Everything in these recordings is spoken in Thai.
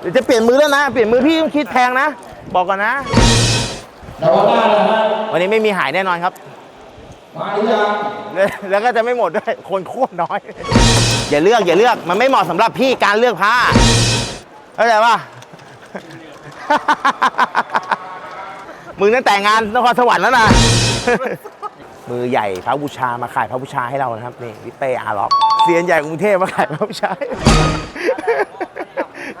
เดี๋ยวจะเปลี่ยนมือแล้วนะ เปลี่ยนมือพี่ต้องคิดแพงนะ บอกก่อนนะแล้วก็ได้แล้วฮะวันนี้ไม่มีหายแน่นอนครับ มาหรือยังแล้วแล้วก็จะไม่หมดด้วย คนโคตรน้อย อย่าเลือกอย่าเลือก มันไม่เหมาะสำหรับพี่การเลือกผ้าเข้าใจป่ะมึงนั่นแต่งงานนครสวรรค์แล้วนะ มือใหญ่พระบูชามาขายพระบูชาให้เรานะครับนี่วิเป้อาร์ล็อกเซียนใหญ่กรุงเทพมาขายพระบูชาให้ ส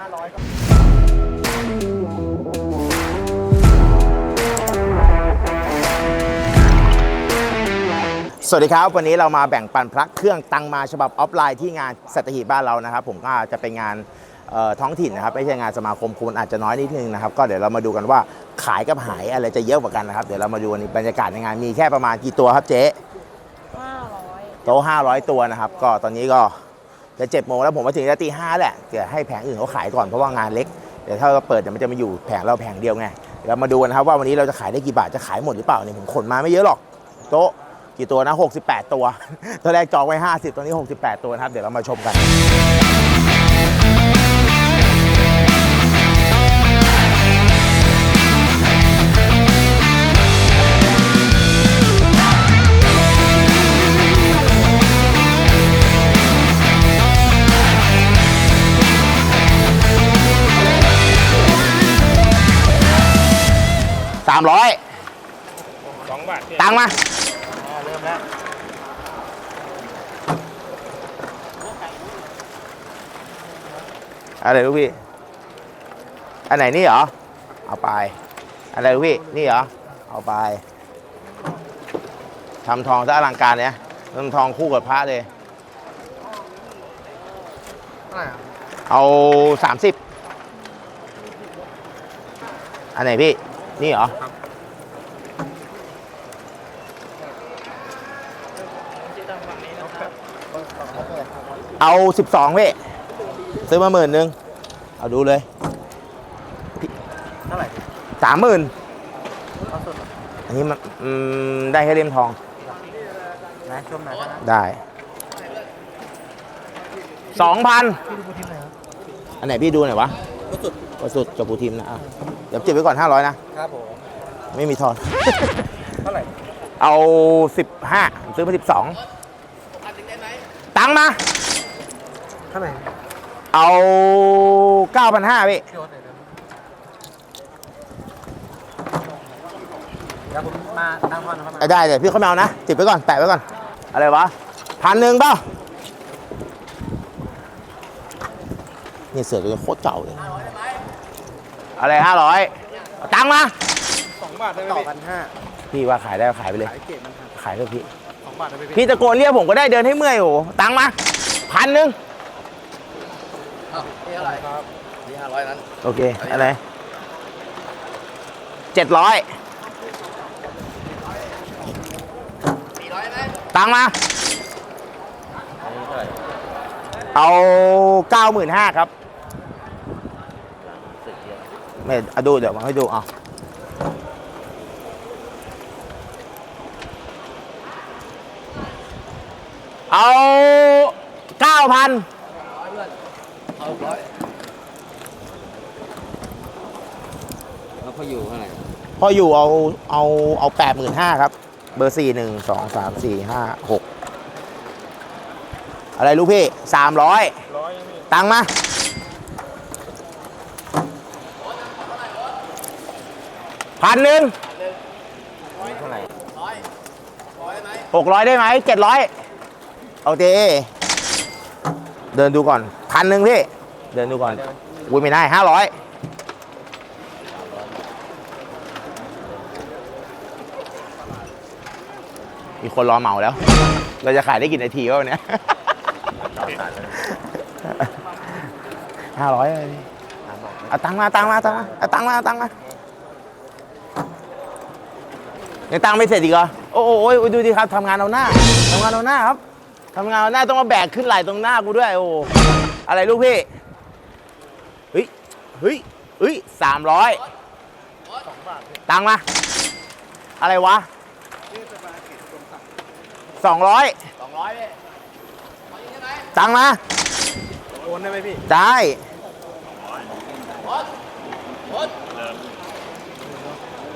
วัสดีครับ วันนี้เรามาแบ่งปันพระเครื่องตังมาฉบับออฟไลน์ที่งานสัตหีบบ้านเรานะครับ ผมก็จะเป็นงานเอ่อท้องถิ่นนะครับไม่ใช่งานสมาคมคนอาจจะน้อยนิดนึงนะครับ ก็เดี๋ยวเรามาดูกันว่าขายกับหายอะไรจะเยอะกว่ากันนะครับ เดี๋ยวเรามาดูบรรยากาศในงานมีแค่ประมาณกี่ตัวครับเจ๊500โต๊ะ500ตัวนะครับ ก็ตอนนี้ก็ จะเจ็ดโมงแล้วผมมาถึงจะตีห้าแหละเดี๋ยวให้แผงอื่นเขาขายก่อนเพราะว่างานเล็กเดี๋ยวถ้าเราเปิดเดี๋ยวมันจะมาอยู่แผงเราแผงเดียวไงเดี๋ยวเรามาดูกันนะครับว่าวันนี้เราจะขายได้กี่บาทจะขายหมดหรือเปล่าเนี่ยผมขนมาไม่เยอะหรอกโต๊ะกี่ตัวนะ 68 ตัวตอนแรกจองไว้ 50 ตอนนี้ 68 ตัวนะครับ เดี๋ยวเรามาชมกัน 300สองบาทตังค์มาเริ่มแล้วอะไรลูกพี่ อันไหนนี่เหรอ เอาไป อะไรลูกพี่ นี่เหรอ เอาไปทำทองซะอลังการเนี่ยทำทองคู่กับพระเลย เอาสามสิบอันไหนพี่ นี่เหรอเอาสิบสองพี่ซื้อมาหมื่นหนึ่งเอาดูเลยเท่าไหร่สามหมื่นเอาสุดอันนี้มันอืมได้แค่เล่มทองนะช่วงไหนนะได้สองพันพี่ดูทีมไหนครับอันไหนพี่ดูหน่อยวะก็สุด ประสุดกับปูทีมนะอะเดี๋ยวเก็บไว้ก่อนห้าร้อยนะ ครับผม ไม่มีทอน เท่าไหร่เอาสิบห้าซื้อมาสิบสองตังค์มา เท่าไหร่เอาเก้าพันห้าพี่ พี่โอ๊ตไหนอยเดี๋ยวผมมาตั้งท่อนเข้ามาเอาได้เดี๋ยวพี่เขาไม่เอานะติดไว้ก่อน แปะไว้ก่อน อะไรวะพันหนึ่งเปล่านี่เสือตัวนี้โคตรเก่าเลย อะไรห้าร้อยตังค์มาสองบาทได้ไหมต่อพันห้าพี่ว่าขายได้ก็ขายไปเลย ขายเก็บมันขายเถอะพี่ สองบาทได้ไหมพี่พี่ตะโกนเรียกผมก็ได้เดินให้เมื่อยโอ้โหตังค์มาพันหนึ่งนี่เท่าไหร่ครับนี่ห้าร้อยนั้นโอเค อะไรเจ็ดร้อยตังค์มาเท่าไหร่เอาเก้าหมื่นห้าครับ ไม่เอาดูเดี๋ยวมาให้ดูเอาเอาเก้าพันเอาร้อยแล้วพออยู่เท่าไหร่พออยู่เอาเอาเอาแปดหมื่นห้าครับ เบอร์สี่หนึ่งสองสามสี่ห้าหกอะไรลูกพี่สามร้อยร้อยพี่ตังค์มา พันหนึ่งเท่าไหร่หกร้อยได้ไหมเจ็ดร้อยโอเคเดินดูก่อนพันหนึ่งพี่ เดินดูก่อนอุ้ยไม่ได้ห้าร้อยมีคนรอเหมาแล้ว เราจะขายได้กี่นาทีวะวันเนี้ยห้าร้อยเลยพี่เอาตังค์มาตังค์มาตังค์มาเอาตังค์มาเอาตังค์มา ยังตั้งไม่เสร็จอีกเหรอโอ้โอ้ยดูดิครับทำงานเอาหน้าทำงานเอาหน้าครับทำงานเอาหน้าต้องมาแบกขึ้นไหล่ตรงหน้ากูด้วยโอ้อะไรลูกพี่เฮ้ยเฮ้ยเฮ้ยสามร้อยตังค์มา อะไรวะสองร้อยสองร้อยเลยตังมาโอนได้ไหมพี่ได้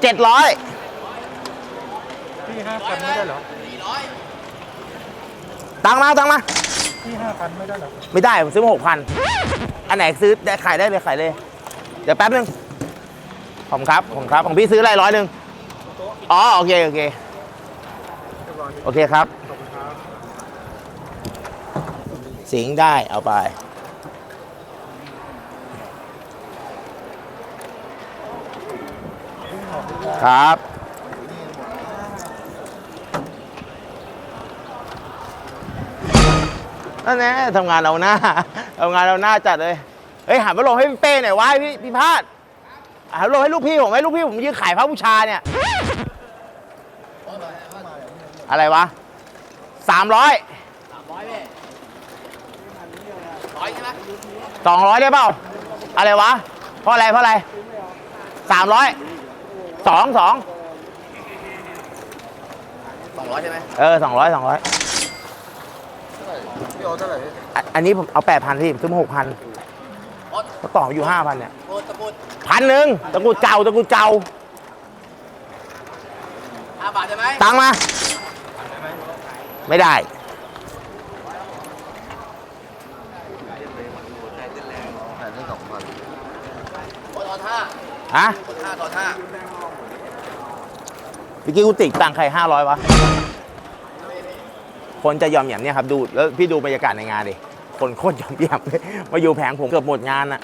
เจ็ดร้อย พี่ห้าพันไม่ได้เหรอตังค์มาตังค์มา พี่ห้าพันไม่ได้เหรอไม่ได้ ผมซื้อมาหกพันอันไหนซื้อได้ขายได้เลยขายเลย เดี๋ยวแป๊บนึงผมครับผมครับ ของพี่ซื้ออะไรร้อยหนึ่งอ๋อ โอเค โอเค โอเคครับ สิงห์ได้เอาไป ครับ นั่นแน่ทำงานเอาหน้าทำงานเอาหน้าจัดเลยเฮ้ยหันมาลงให้พี่เป้หน่อยวะให้พี่พี่พาดหันมาลงให้ลูกพี่ผมให้ลูกพี่ผมยืนขายพระบูชาเนี่ย อะไรวะสามร้อยสามร้อยพี่ร้อยใช่ไหมสองร้อยได้เปล่า อะไรวะ เพราะอะไร เพราะอะไรสามร้อยสองสองสองร้อยใช่ไหมเออสองร้อยสองร้อย พี่โอเท่าไหร่อันนี้ผมเอาแปดพันพี่ผมซื้อมาหกพันโอ๊ตก็ต่ออยู่ห้าพันเนี่ยโอ๊ตตะกรุดพันหนึ่งตะกรุดเก่าตะกรุดเก่าห้าบาทใช่ไหมตังค์มา ไม่ได้โอ๊ตทอนห้าฮะ โอ๊ตห้าทอนห้าเมื่อกี้กูติดตังค์ใครห้าร้อยวะ คนจะยอมแหยมเนี่ยครับดูแล้วพี่ดูบรรยากาศในงานดิคนโคตรยอมแหยมเลยมาอยู่แผงผมเกือบหมดงานอะ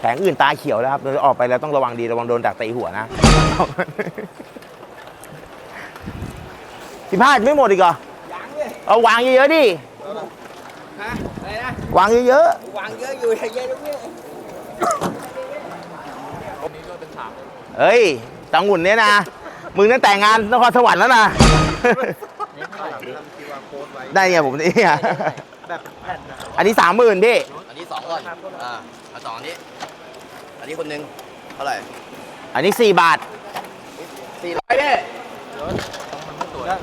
แผงอื่นตาเขียวแล้วครับเราออกไปแล้วต้องระวังดีระวังโดนดักตีหัวนะพี่พาดไม่หมดอีกเหรอยังเลยเอาวางเยอะๆดิฮะอะไรนะวางเยอะวางเยอะอยู่เยอะๆตรงนี้ๆเฮ้ยตังหุ่นเนี่ยนะ มึงตั้งแต่งานนครสวรรค์แล้วนะ ได้ไงผมนี่อะแบบแผ่นนะอันนี้สามหมื่นพี่ อันนี้สองก่อน อ่าเอาสองอันนี้ อันนี้คนหนึ่งเท่าไหร่อันนี้สี่บาท สี่ร้อยพี่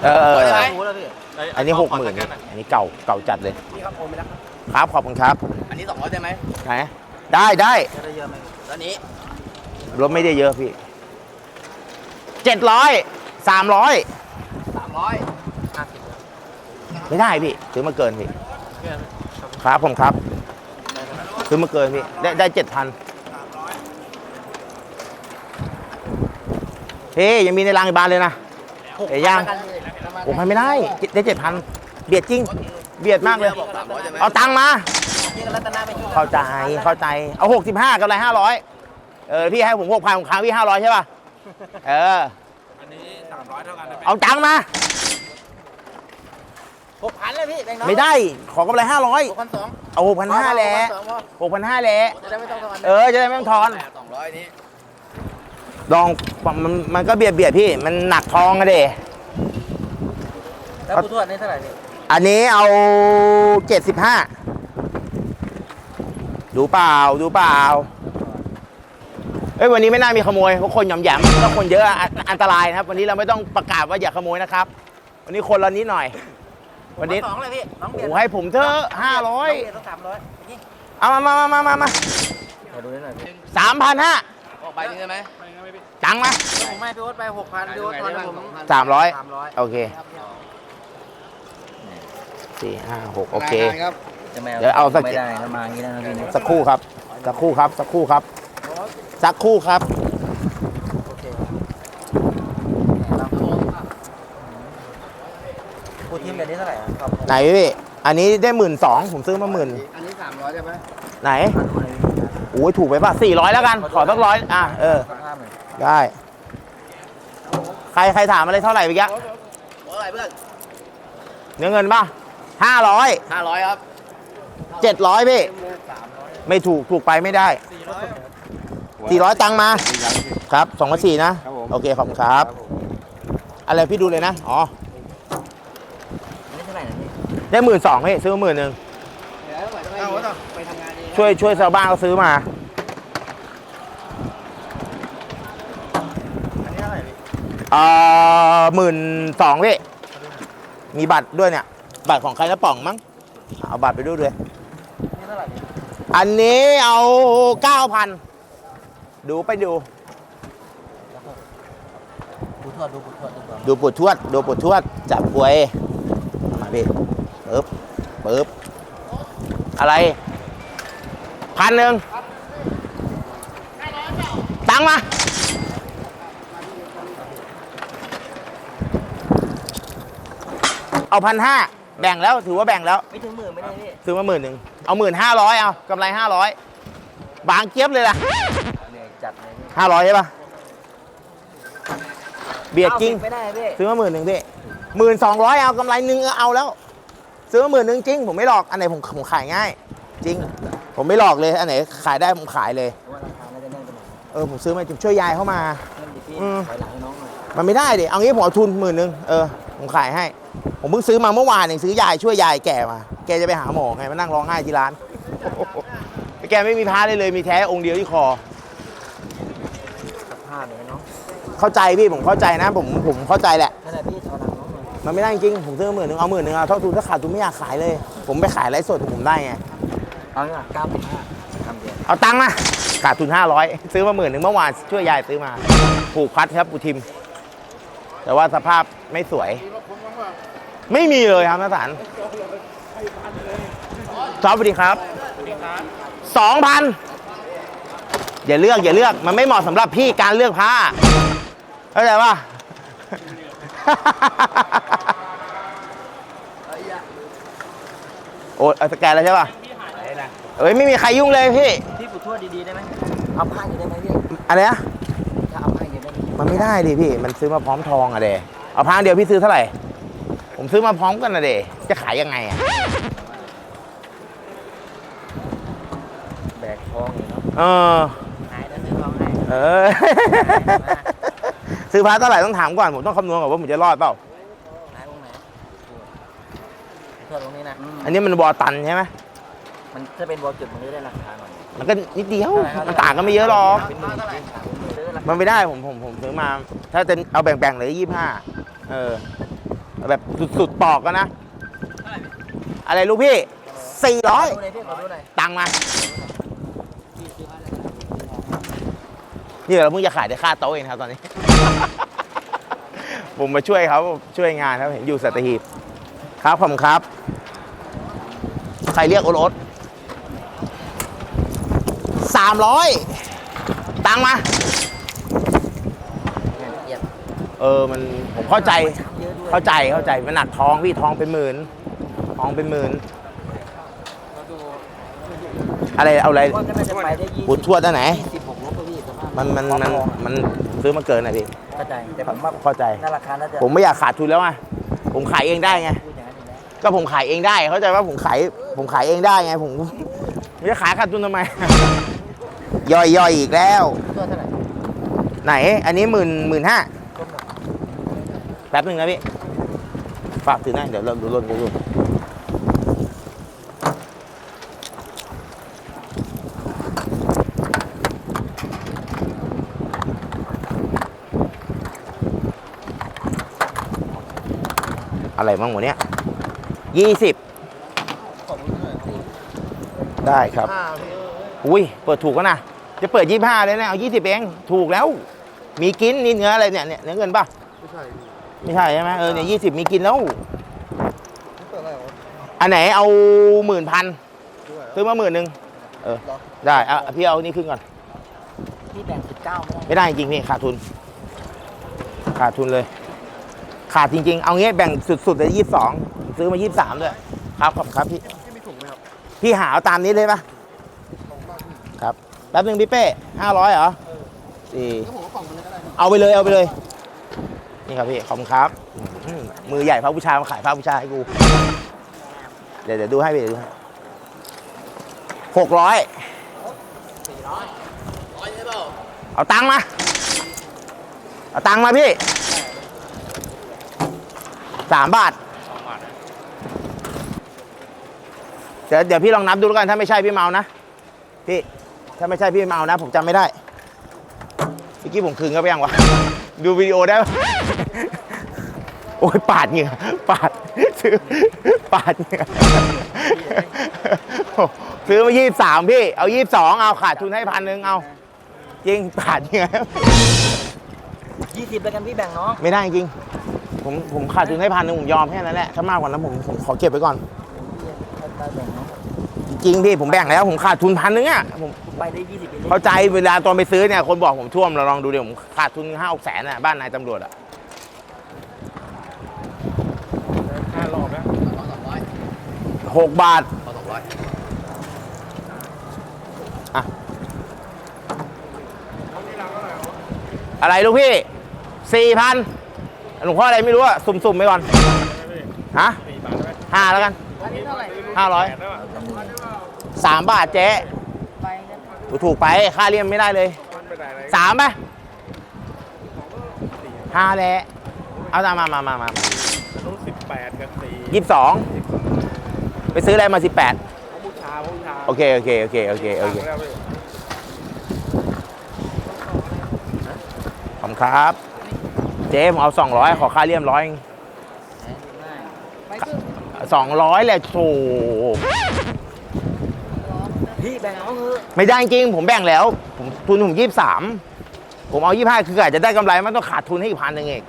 เออเออได้ไหมอันนี้หกหมื่นอันนี้เก่าเก่าจัดเลยนี่ครับโอนไปแล้วครับขอบคุณครับอันนี้สองร้อยได้ไหมไหนได้ได้ได้เยอะไหมแล้วนี้รถไม่ได้เยอะพี่เจ็ดร้อยสามร้อยสามร้อยห้าสิบ ไม่ได้พี่ซื้อมาเกินพี่ครับผมครับซื้อมาเกินพี่ได้ได้เจ็ดพันพี่ยังมีในรางอีกบานเลยนะเอ๋ย่างผมให้ไม่ได้ได้เจ็ดพันเบียดจริง เบียดมากเลยบอกสามร้อยใช่ไหมเอาตังค์มานี่ก็รัตนาไปช่วยเข้าใจเข้าใจเอาหกสิบห้ากับอะไรห้าร้อยเออพี่ให้ผมหกพันผมค้างพี่ห้าร้อยใช่ป่ะเอออันนี้สามร้อยเท่ากันนะเอาตังค์มา หกพันเลยพี่แบ่งน้องไม่ได้ขอกำไรห้าร้อยหกพันสองเอาหกพันห้าแหละสองพอหกพันห้าแหละจะได้ไม่ต้องทอนเออจะได้ไม่ต้องทอนสองร้อยนี้ลองมันมันก็เบียดเบียดพี่มันหนักทองอะเดแล้วผู้ทวดนี่เท่าไหร่พี่อันนี้เอาเจ็ดสิบห้าดูเปล่าดูเปล่าเอ้ยวันนี้ไม่น่ามีขโมยเพราะคนหย่อมแหยมถ้าคนเยอะอะอันอันตรายนะครับ วันนี้เราไม่ต้องประกาศว่าอย่าขโมยนะครับ วันนี้คนละนิดหน่อย วันนี้สองเลยพี่น้องเบียโอ้ร์ให้ผมเถอะห้าร้อย เบียร์ต้องสามร้อยนี่เอามามามามามามาขอดูนิดหน่อยพี่สามพันห้าออกใบหนึงได้ไหมตังค์มาผมให้พี่โอ๊ตไปหกพันพี่โอ๊ตทอนให้ผมสามร้อยสามร้อยโอเคสี่ห้าหกโอเคครับเดี๋ยวเอาสัก ไม่ได้ถ้ามาอย่างนี้นะพี่นะสักครู่ครับ สักครู่ครับ สักครู่ครับ สักครู่ครับ กูทีมแบบ นี้เท่าไหร่อะครับไหนพี่อันนี้ได้หมื่นสองผมซื้อมาหมื่นอันนี้สามร้อยได้ไหมไหนโอ้ยถูกไปป่ะสี่ร้อยแล้วกัน ขอสักร้อยอะเออสภาพหน่อยได้ ใครใครถามอะไรเท่าไหร่ไปยะเท่าไหร่เพื่อนเนื้อเงินป่ะห้าร้อยห้าร้อยครับเจ็ดร้อยพี่ไม่ถูกถูกไปไม่ได้สี่ร้อยตังค์มา ครับสองพันสี่นะ โอเค ขอบคุณครับ อะไรพี่ดูเลยนะ อ๋อ อันนี้เท่าไหร่นะพี่ ได้หมื่นสองพี่ซื้อมาหมื่นหนึ่งเดี๋ยวเท่าไหร่เท่าไหร่ไปทำงานเองช่วยช่วยชาวบ้านเขาซื้อมา อันนี้เท่าไหร่พี่เอ่อหมื่นสองพี่มีบัตรด้วยเนี่ย บัตรของใครนะป่องมั้งเอาบัตรไปด้วยด้วย นี่เท่าไหร่พี่อันนี้เอาเก้าพันดูไปดูทวดดูบุทวดดูก่อนดูปวดทวด ดูปวดทวด จับป่วยมาพี่ ปึ๊บปึ๊บอะไรพันหนึ่งตังค์มา เอาพันห้าแบ่งแล้วถือว่าแบ่งแล้ว ไม่ถึงหมื่นไม่ได้พี่ซื้อมาหมื่นหนึ่งเอาหมื่นห้าร้อยเอากำไรห้าร้อยบางเจี๊ยบเลยล่ะเหนื่อยจัดเลยพี่ห้าร้อยใช่ปะเบียดจริงไม่ได้พี่ซื้อมาหมื่นหนึ่งพี่หมื่นสองร้อยเอากำไรหนึ่งเอาแล้ว ซื้อมาหมื่นหนึ่งจริง ผมไม่หลอกอันไหนผมผมขายง่าย จริง ผมไม่หลอกเลยอันไหนขายได้ผมขายเลยว่าราคาน่าจะแน่นไปหน่อยเออผมซื้อมาช่วยยายเข้ามานั่นดิพี่อืม ถอยหลังให้น้องหน่อยมันไม่ได้ดิเอางี้ผมเอาทุนหมื่นหนึ่งเออผมขายให้ ผมเพิ่งซื้อมาเมื่อวานเองซื้อยายช่วยยายแก่มา แกจะไปหาหมอไงมานั่งร้องไห้ที่ร้านแกไม่มีพระเลยเลยมีแท้องค์เดียวที่คอ สภาพเนี่ยน้องเข้าใจพี่ผมเข้าใจนะ ผมผมเข้าใจแหละ นั่นแหละพี่ถอยหลังน้องหน่อย มันไม่ได้จริงผมซื้อมาหมื่นหนึ่งเอาหมื่นหนึ่งเอาเท่าทุนถ้าขาดทุนไม่อยากขายเลย ผมไปขายไลฟ์สดของผมได้ไงเอางี้เก้าสิบห้าทำเดียวเอาตังค์มาขาดทุนห้าร้อยซื้อมาหมื่นหนึ่งเมื่อวานช่วยยายซื้อมาผูกพัดครับปูทิม แต่ว่าสภาพไม่สวย ไม่มีเลยครับนักสันจอบสวัสดีครับสองพันอย่าเลือกอย่าเลือกมันไม่เหมาะสำหรับพี่การเลือกผ้าเข้าใจป่ะ โอ้ยเอาสแกนแล้วใช่ป่ะเอ้ยไม่มีใครยุ่งเลยพี่ พี่บุทวดดีๆได้ไหมเอาผ้าอยู่ได้ไหมพี่อะไรนะถ้าเอาผ้าอยู่ได้ไหมมันไม่ได้ดิพี่ มันซื้อมาพร้อมทองอะเดเอาพังเดียวพี่ซื้อเท่าไหร่ ผมซื้อมาพร้อมกันอะเดจะขายยังไงอะแบกทองอยู่เนาะเออหายแล้วซื้อทองให้เออ ซื้อพาเท่าไหร่ต้องถามก่อน ผมต้องคำนวณก่อนว่าผมจะรอดเปล่าหายตรงไหนเพื่อตรงนี้นะ อันนี้มันวอตันใช่ไหมมันถ้าเป็นวอลจุดมันจะได้ราคาหน่อยมันก็นิดเดียว มันต่างกันไม่เยอะหรอก เป็นหมื่นจริงซื้อราคามันไม่ได้ผมผมผมซื้อมา ถ้าจะเอาแบ่งๆเลยยี่ห้าเออเอาแบบสุดๆปอกกันนะ อะไรลูกพี่สี่ร้อยดูหน่อยพี่ขอดูหน่อยตังค์มา นี่เราเพิ่งจะขายได้ค่าโต๊ะเองครับตอนนี้ ผมมาช่วยเขาช่วยงานครับเห็นอยู่สัตหีบครับผมครับ ใครเรียกโอรสสามร้อยตังค์มาเอียดเออมันผมเข้าใจเยอะด้วยเข้าใจเข้าใจมันหนักทองพี่ทองเป็นหมื่นทองเป็นหมื่นอะไรเอาอะไรว่าก็น่าจะไปได้ยี่บุญทวดอันไหนสิบหกลบก็พี่สภาพมันมันมันมันซื้อมาเกินนะพี่ เข้าใจแต่ผมว่าเข้าใจน่าราคาน่าจะผมไม่อยากขาดทุนแล้วไงผมขายเองได้ไงพูดอย่างนั้นอยู่แล้วก็ผมขายเองได้เข้าใจว่าผมขายผมขายเองได้ไงผมผมจะขายขาดทุนทำไม ย่อยย่อยอีกแล้ว ตัวเท่าไหร่ไหน อันนี้หมื่นหมื่นห้าก้มหน่อยแป๊บหนึ่งนะพี่ ฝากถือหน่อยเดี๋ยวเราดูรถดูรถอะไร บ้างวะเนี้ยยี่สิบได้ครับ อุ้ย เปิดถูกแล้วนะ จะเปิดยี่ห้าเลยนะ เอายี่สิบเอง ถูกแล้ว มีกินนี่เนื้ออะไรเนี่ยเนี่ยเนื้อเงินป่ะ ไม่ใช่ใช่ไหมเออเนี่ยยี่สิบมีกินแล้ว อันไหนเอาหมื่นพันซื้อมาหมื่นหนึ่งเออ ได้เอาพี่เอานี่ขึ้นก่อน พี่แบ่งสิบเก้าไม่ได้ไม่ได้จริงๆพี่ขาดทุน ขาดทุนเลย ขาดจริงๆ เอางี้แบ่งสุดๆเลยยี่สิบสองซื้อมายี่สิบสามด้วยครับขอบคุณครับพี่พี่หาเอาตามนี้เลยปะครับแป๊บหนึงพี่เป้ห้าร้อยเหรอสี่เอาไปเลยเอาไปเลย นี่ครับพี่ขอบคุณครับอืมมือใหญ่พระผู้ชายมาขายพระผู้ชายให้กู เดี๋ยวเดี๋ยวดูให้พี่เดี๋ยวดูให้หกร้อยร้อยใช่เปล่าเอาตังค์มา เอาตังค์มาพี่ สามบาทเดี๋ยวเดี๋ยวพี่ลองนับดูแล้วกันถ้าไม่ใช่พี่เมานะพี่ถ้าไม่ใช่พี่เมานะ ผมจำไม่ได้เมื่อกี้ผมคืนเขาไปยังวะดูวิดีโอได้ปะโอ้ยปาดเหงื่อปาดซื้อปาดเหงื่อซื้อมายี่สามพี่ เอายี่สองเอาขาดทุนให้พันหนึ่งเอาจริงปาดเหงื่อยี่สิบแล้วกันพี่แบ่งน้องไม่ได้จริง ผมผมขาดทุนให้พันหนึงผมยอมแค่นั้นแหละถ้ามากกว่านั้นผมผมขอเก็บไว้ก่อนแบ่งน้องจริงๆพี่ผมแบ่งแล้วผมขาดทุนพันหนึงอะผมไปได้ยี่สิบไปเลยเข้าใจเวลาตอนไปซื้อเนี่ยคนบอกผมท่วมเราลองดูเดี๋ยวผมขาดทุนห้าหกแสนอะบ้านนายตำรวจอะค่ารอบนะต่อสองร้อยหกบาทต่อสองร้อยอะไรลูกพี่สี่พัน หลวงพ่ออะไรไม่รู้อะสุ่มๆไปก่อนฮะสี่บาทได้ไหมห้าแล้วกันอันนี้เท่าไหร่ห้าร้อยแปดแล้วอะสามบาทเจ๊ใบกันถูกๆไปค่าเลี่ยมไม่ได้เลยมันไปไหนอะไรสามไปห้าแหละเอาตามมามามามานู้นสิบแปดกับสี่ยี่สิบสองไปซื้ออะไรมาสิบแปดบูชาบูชาโอเคโอเคโอเคโอเคโอเคแล้วพี่ขอบคุณครับ เจ๊ผมเอาสองร้อยขอค่าเลี่ยมร้อยใบครึ่งสองร้อยแหละโถพี่แบ่งน้องเถอะไม่ได้จริงผมแบ่งแล้ว ผมทุนผมยี่สิบสามผมเอายี่ห้าคืออาจจะได้กำไรมันต้องขาดทุนให้อีกพันหนึ่งเอง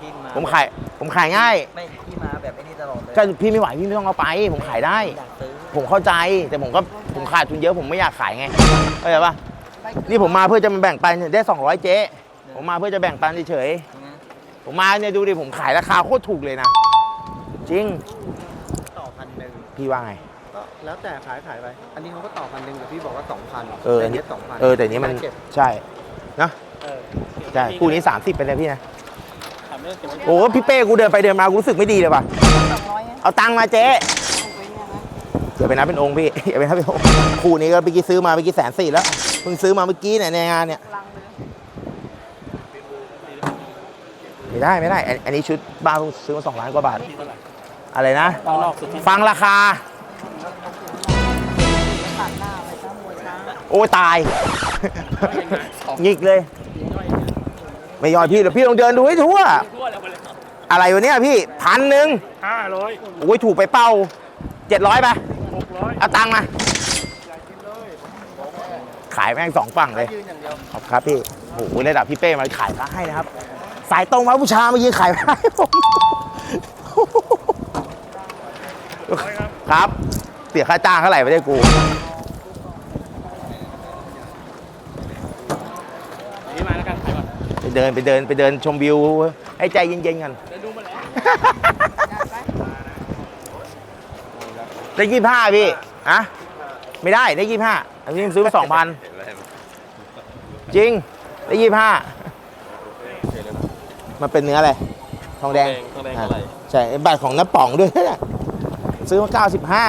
พี่มาผมขายผมขายง่าย ไม่พี่มาแบบไอ้นี่ตลอดเลยถ้าพี่ไม่ไหวพี่ไม่ต้องเอาไป ผมขายได้ อยากซื้อผมเข้าใจแต่ผมก็ผมขาดทุนเยอะผมไม่อยากขายไงเข้าใจปะใบครึ่งนี่ผมมาเพื่อจะมาแบ่งปันเนี่ยได้ 200 เจ๊ผมมาเพื่อจะแบ่งปันเฉยนะๆ ผมมาเนี่ยดูดิผมขายราคาโคตรถูกเลยนะ จริงต่อพันหนึ่งพี่ว่าไง ก็แล้วแต่ขายขายไป อันนี้เขาก็ต่อพันหนึ่งแต่พี่บอกว่าสองพันเออแต่เนี้สองพันเออแต่นี้มันเก็บใช่นะเออใช่คู่นี้30ไปเลยพี่นะถามเรื่องเก็บไว้โอ้พี่เป้กูเดินไปเดินมากูรู้สึกไม่ดีเลยว่ะสองร้อยไงเอาตังค์มาเจ๊เอาไปเนี่ยนะอย่าไปนับเป็นองค์พี่อย่าไปนับเป็นองค์คู่นี้ก็เมื่อกี้ซื้อมาเมื่อกี้แสนสี่แล้วเพิ่งซื้อมาเมื่อกี้เนี่ยในงานเนี่ย ลังเลย ไม่ได้ไม่ได้อันอันนี้ชุดบ้านซื้อมาสองล้านกว่าบาท อะไรนะข้างนอกสุดที่ฟังราคา ตัดหน้าไปซะมวยช้างโอ้ตาย หงิกเลย ไม่ยอมพี่เดี๋ยวพี่ลองเดินดูให้ทั่วทั่วแล้วไปเลยอะไรวะเนี่ยพี่พันหนึ่งห้าร้อยโอ้ยถูกไปเป้าเจ็ดร้อยไปหกร้อยเอาตังค์มา ขายแม่งสองฝั่งเลยยืนอย่างเดียวขอบครับพี่โอ้โหระดับพี่เป้มาขายพระให้นะครับสายตรงมาบูชามายืนขายพระให้ผมครับ เสียค่าจ้างเท่าไหร่ไม่ได้กูนี่มาแล้วกันไปก่อนไปเดินไปเดินไปเดินชมวิว ให้ใจเย็นๆกันเดี๋ยวดูมาแล้วได้ยี่ห้าพี่อะไม่ได้ได้ยี่ห้าอันนี้ซื้อมาสองพันจริงได้ยี่ห้า มันเป็นเนื้ออะไร ทองแดงทองแดงเท่าไหร่ใช่บัตรของน้าป๋องด้วยนะซื้อมาเก้าสิบห้า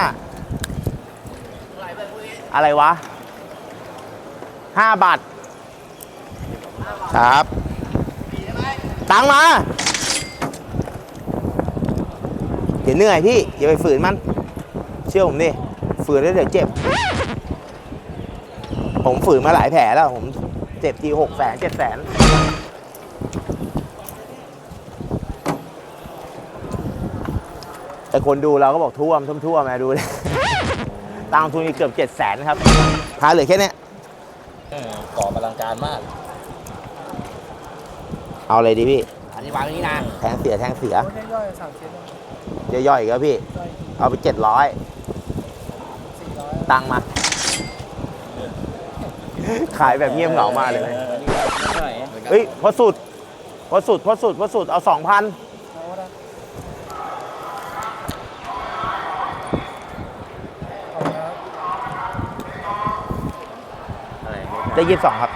อะไรวะห้าบาท ครับ ตังค์มาเดี๋ยวเหนื่อยพี่ อย่าไปฝืนมัน เชื่อผมดิ ฝืนแล้วเดี๋ยวเจ็บ ผมฝืนมาหลายแผลแล้ว ผมเจ็บทีหกแสนเจ็ดแสน แต่คนดูเราก็บอกท่วมท่วมท่วมมาดูเลยตามทุนนี่เกือบเจ็ดแสนครับพาเหลือแค่เนี้ยก่อพลังการมาก เอาเลยดีพี่ อันนี้วางไว้นี่นะ แทงเสียแทงเสียย่อยๆสามชิ้นจะย่อยอีกแล้วพี่ เอาไปเจ็ดร้อยสี่ร้อยตังค์มา ขายแบบเงียบเหงามากเลยเฮ้ยพอสุด พอสุด พอสุด พอสุด เอาสองพัน ได้ยี่สิบสองครับ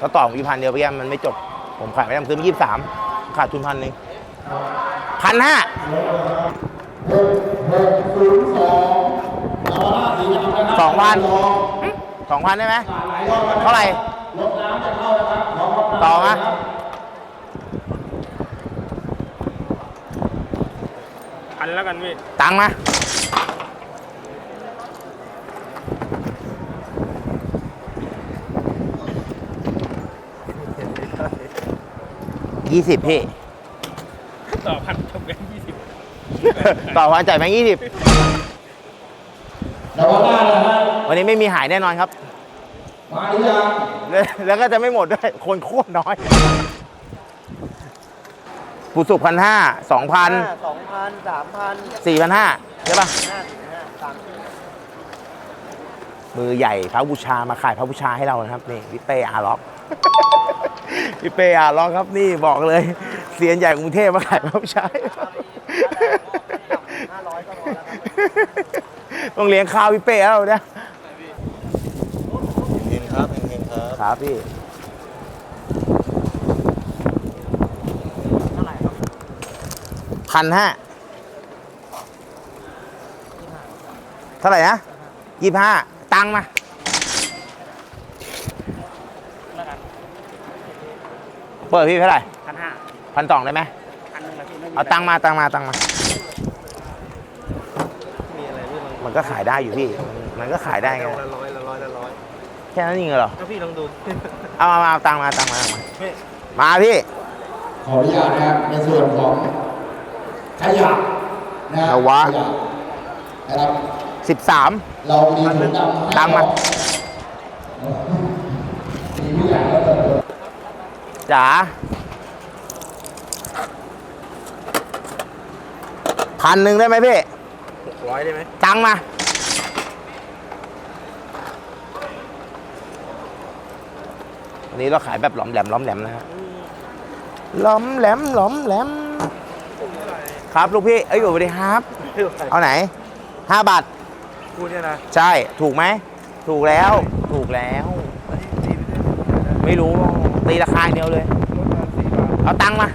ก็ต่อผมอีกพันเดียวไปยังมันไม่จบ ผมขายไม่ได้ผมซื้อมายี่สิบสามขาดทุนพันหนึ่งพันห้าสองพันสองพันได้ไหมเท่าไหร่ต่อมาพันแล้วกันพี่ตังค์มา ยี่สิบพี่ ต่อพันจบกันยี่สิบต่อวันจ่ายแบงค์ยี่สิบวันนี้ไม่มีหายแน่นอนครับ มาหรือยังแล้วก็จะไม่หมดด้วย คนโคตรน้อยผู้สุพันห้าสองพันสองพันสามพันสี่พันห้าใช่ปะห้าห้าสามมือใหญ่พระบูชามาขายพระบูชาให้เรานะครับ นี่พี่เป้อาล็อก พี่เป้อาล็อกครับนี่บอกเลยเซียนใหญ่กรุงเทพมาขายพระบูชาให้เราห้าร้อยก็พอแล้วครับต้องเลี้ยงข้าวพี่เป้แล้วเนี่ยเห็นครับเห็นครับครับพี่เท่าไหร่ครับพันห้าเท่าไหร่นะยี่ห้าตังค์มา แล้วกัน เปิดพี่เท่าไหร่พันห้าพันสองได้ไหมพันหนึ่งแล้วพี่ไม่มีเอาตังค์มาตังค์มาตังค์มา มีอะไรพี่มันมันก็ขายได้อยู่พี่ มันก็ขายได้ไง ละร้อยละร้อยละร้อยแค่นั้นเองเหรอถ้าพี่ลองดู เอามามาเอาตังค์มาตังค์มาตังค์มามาพี่ ขออนุญาตนะครับในส่วนของขยะนะครัเอาวะ ขยะนะครับ สิบสาม เรามีถุงดำให้ตังค์มามีผู้ใหญ่แล้วเปิด จ๋าพันหนึ่งได้ไหมพี่ร้อยได้ไหมตังค์มา วันนี้เราขายแบบหลอมแหลมหล้อมแหลมนะฮะหล้อมแหลมหล้อมแหลม ครับลูกพี่ เอ้ยสวัสดีครับ เอาไหนห้าบาทพูดเนี่ยนะ ใช่ ถูกไหม ถูกแล้ว ถูกแล้ว ไม่รู้ ตีราคาอย่างเดียวเลย เอาตังค์มา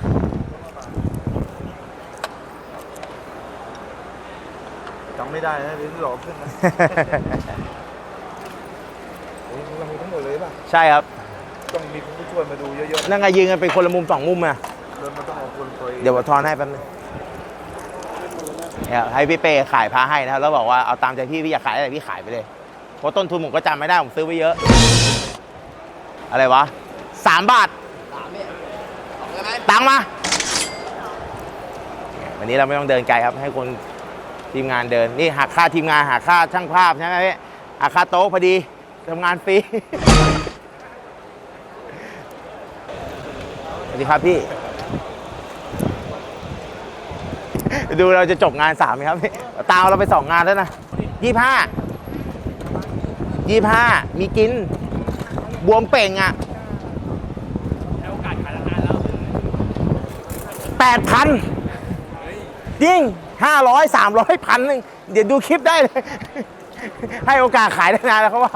จำไม่ได้นะพี่หลอกขึ้นนะโอ้ยเรามีทั้งหมดเลยป่ะ ใช่ครับ ต้องมีผู้ช่วยมาดูเยอะนั่งไงยืนกันเป็นคนละมุมสองมุมอะๆแล้วมันต้องเอาคนไปเดี๋ยวผมทอนให้แป๊บนึงเนี่ยให้พี่เป้ขายพาให้นะครับแล้วบอกว่าเอาตามใจพี่พี่อยากขายอะไรพี่ขายไปเลยเพราะต้นทุนผมก็จำไม่ได้ผมซื้อไว้เยอะ อะไรวะ สามบาทสามเนี่ยสองได้ไหมตังค์มาวันนี้เราไม่ต้องเดินไกลครับให้คนทีมงานเดิน นี่หักค่าทีมงานหักค่าช่างภาพใช่ไหมพี่หักค่าโต๊ะพอดีทำงานฟรีสวัสดีครับพี่ ดูเราจะจบงานสามไหมครับพี่ตามเราไปสองงานแล้วนะยี่ห้ายี่ห้ามีกิน บวมเป่งอะ ให้โอกาสขายราคาแล้ว แปดพันจริงห้าร้อยสามร้อยพันหนึ่งเดี๋ยวดูคลิปได้เลย ให้โอกาสขายได้นานแล้วเขาว่า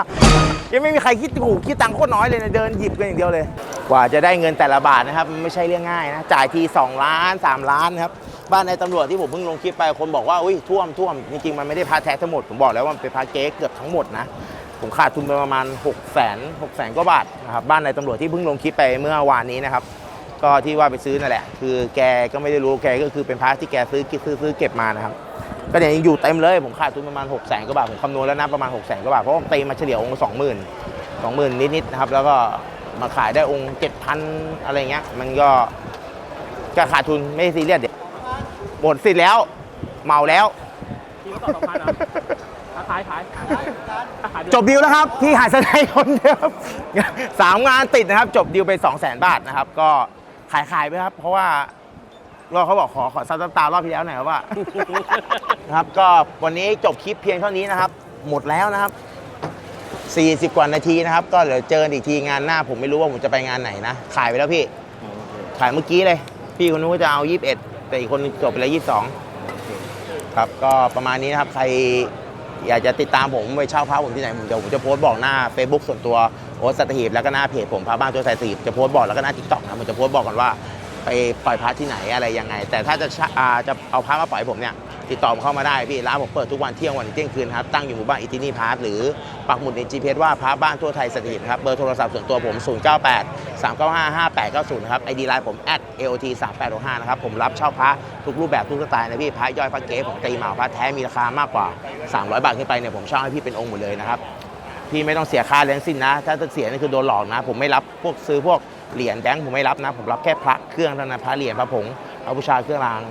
ยังไม่มีใครคิดถูกคิดตังค์โคตรน้อยเลยนะเดินหยิบกันอย่างเดียวเลย กว่าจะได้เงินแต่ละบาทนะครับ ไม่ใช่เรื่องง่ายนะ จ่ายที2ล้าน3ล้านนะครับ บ้านในตำรวจที่ผมเพิ่งลงคลิปไปคนบอกว่าอุ้ยท่วมท่วมจริงๆ มันไม่ได้พาแท้ทั้งหมด ผมบอกแล้วว่ามันเป็นพาเก๊เกือบทั้งหมดนะผมขาดทุนไปประมาณ6 0แสน6แสนกว่าบาทนะครับบ้านในตำรวจที่เพิ่งลงคลิปไปเมื่อวานนี้นะครับ ก็ที่ว่าไปซื้อนั่นแหละ คือแกก็ไม่ได้รู้แกก็คือเป็นพาระที่แกซื้อซื้อซื้อเก็บมานะครับก็เนี่ยยังอยู่เต็มเลยผมขาดทุนประมาณ6 0แสนกว่าบาทผมคำนวณแล้วนะประมาณ6 0แสนกว่าบาทเพราะว่าตีมาเฉลี่ยองค์สองหมื่นสองหมื่นนิดๆนะครับ แล้วก็มาขายได้องค์เจ็ดพันอะไรเงี้ยมันก็ก็ขาดทุนไม่ซีเรียสเดี๋ยวหมดสิทธิ์แล้ว เมาแล้วพี่ก็ต่อสองพันเหรอถ้าขายขายจบดีลแล้วครับพี่หาดสนายคนเดียวครับสามงานติดนะครับ จบดีลไป 2 0 0 0 0 0 บาทนะครับก็ ขายขายไปครับ เพราะว่าก็เขาบอกขอขอซับน้ำตารอบที่แล้วหน่อยครับว่า นะครับก็วันนี้จบคลิปเพียงเท่านี้นะครับ หมดแล้วนะครับ 40 กว่านาทีนะครับ ก็เดี๋ยวเจอกันอีกทีงานหน้า ผมไม่รู้ว่าผมจะไปงานไหนนะ ขายไปแล้วพี่ ขายเมื่อกี้เลย พี่คนนู้นก็จะเอา 21 แต่อีกคนนึงจบไปแล้ว 22 ครับก็ประมาณนี้นะครับใคร อยากจะติดตามผมไปเช่าพระผมที่ไหนผมเดี๋ยวผมจะโพสต์บอกหน้า Facebook ส่วนตัวโอ๊ตสัตหีบแล้วก็หน้าเพจผมพระบ้านตัวสายสีบจะโพสต์บอกแล้วก็หน้าทิกตอกนะผมจะโพสต์บอกก่อนว่าไปปล่อยพระที่ไหนอะไรยังไง แต่ถ้าจะอ่าจะเอาพระมาปล่อยผมเนี่ยติดต่อผมเข้ามาได้พี่ร้านผมเปิดทุกวันเที่ยงวันถึงเที่ยงคืนครับตั้งอยู่หมู่บ้านอิตินีพาร์ทหรือปักหมุดใน GPS ว่าพระบ้านทั่วไทยสถิตครับเบอร์โทรศัพท์ส่วนตัวผม 098 395 5890นะครับไอดีไลน์ผม @aot 3865นะครับผมรับเช่าพระทุกรูปแบบทุกสไตล์นะพี่พระย่อยพระเก๊ผมตีเหมาพระแท้มีราคามากกว่า 300 บาทขึ้นไปเนี่ยผมเช่าให้พี่เป็นองค์หมดเลยนะครับพี่ไม่ต้องเสียค่าเลี้ยงสิ้นนะ ถ้าจะเสียนี่คือโดนหลอกนะ ผมไม่รับพวกซื้อพวกเหรียญแบงค์ผมไม่รับนะ ผมรับแค่พระเครื่องเท่านั้นพระเหรียญพระผงพระบูชาเครื่องราง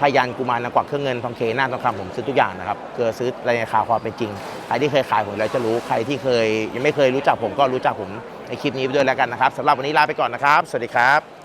พยันกุมารนางกวักเครื่องเงินทองเคหน้าทองคำผมซื้อทุกอย่างนะครับคือซื้อในราคาความเป็นจริงใครที่เคยขายผมแล้วจะรู้ใครที่เคย ยังไม่เคยรู้จักผมก็รู้จักผม ในคลิปนี้ไปด้วยแล้วกันนะครับสำหรับวันนี้ลาไปก่อนนะครับ สวัสดีครับ